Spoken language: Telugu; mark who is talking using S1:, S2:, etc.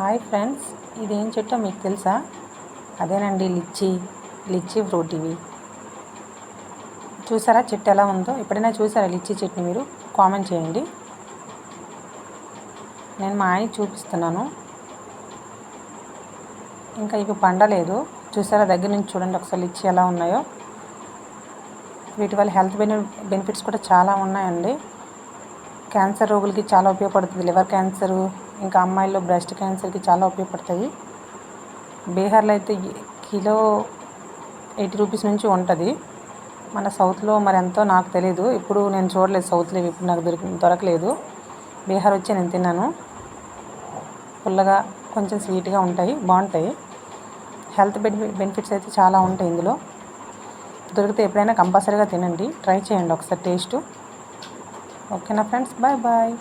S1: హాయ్ ఫ్రెండ్స్ ఇదేం చెట్టో మీకు తెలుసా? అదేనండి లిచ్చి లిచ్చి ఫ్రూట్ ఇవి. చూసారా చెట్టు ఎలా ఉందో? ఎప్పుడైనా చూసారా లిచ్చి చెట్టుని మీరు? కామెంట్ చేయండి. నేను మా ఆయనకి చూపిస్తున్నాను. ఇంకా ఇవి పండలేదు. చూసారా దగ్గర నుంచి చూడండి ఒకసారి లిచ్చి ఎలా ఉన్నాయో. వీటి వల్ల హెల్త్ బెని బెనిఫిట్స్ కూడా చాలా ఉన్నాయండి. క్యాన్సర్ రోగులకి చాలా ఉపయోగపడుతుంది. లివర్ క్యాన్సరు ఇంకా అమ్మాయిల్లో బ్రెస్ట్ క్యాన్సర్కి చాలా ఉపయోగపడతాయి. బీహార్లో అయితే కిలో ఎయిటీ రూపీస్ నుంచి ఉంటుంది. మన సౌత్లో మరి ఎంతో నాకు తెలియదు ఇప్పుడు నేను చూడలేదు సౌత్లో ఇప్పుడు నాకు దొరికి దొరకలేదు. బీహార్ వచ్చి నేను తిన్నాను. పుల్లగా కొంచెం స్వీట్గా ఉంటాయి. బాగుంటాయి. హెల్త్ బెనిఫిట్స్ అయితే చాలా ఉంటాయి ఇందులో. దొరికితే ఎప్పుడైనా కంపల్సరీగా తినండి. ట్రై చేయండి ఒకసారి టేస్ట్. ఓకేనా ఫ్రెండ్స్? Bye bye.